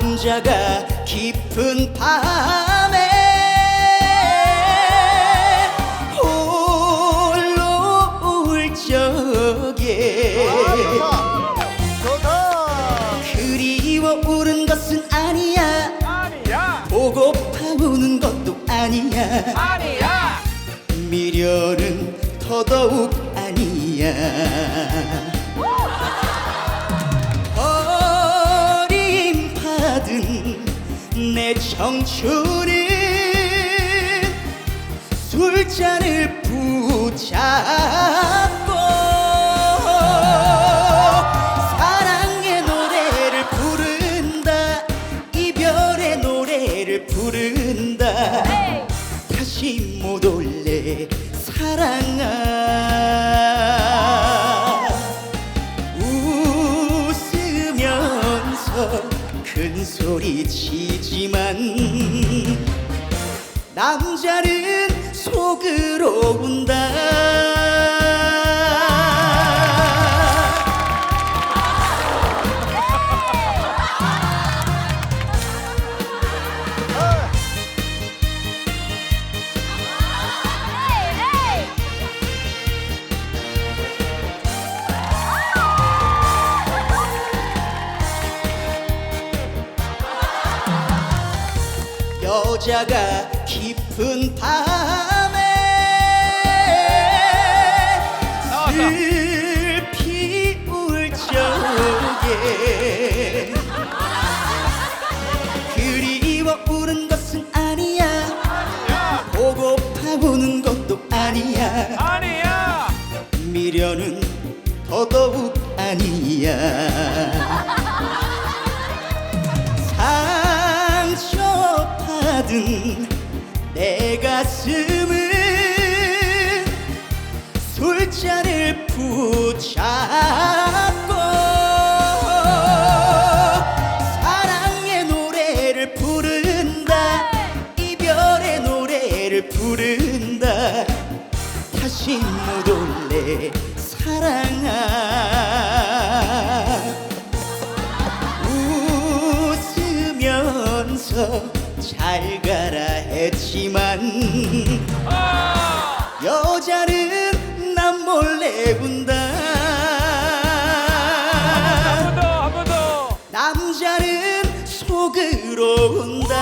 남자가 깊은 밤에 홀로 울 적에 좋다 그리워 우는 것은 아니야. 아니야. 보고파 우는 것도 아니야. 아니야. 미련은 더더욱 아니야 버림받은 내 청춘은 술잔을 붙잡고 사랑의 노래를 부른다. 이별의 노래를 부른다. 다시 못 올래. 사랑아. 웃으면서 큰 소리 치지만 남자는 속으로 운다 여자가 깊은 밤 상처받은 내 가슴은 술잔을 붙잡고 사랑의 노래를 부른다. 이별의 노래를 부른다. 다시 못 올래 사랑아 잘 가라 했지만 여자는 난 몰래 운다 한 번 더, 한 번 더. 남자는 속으로 운다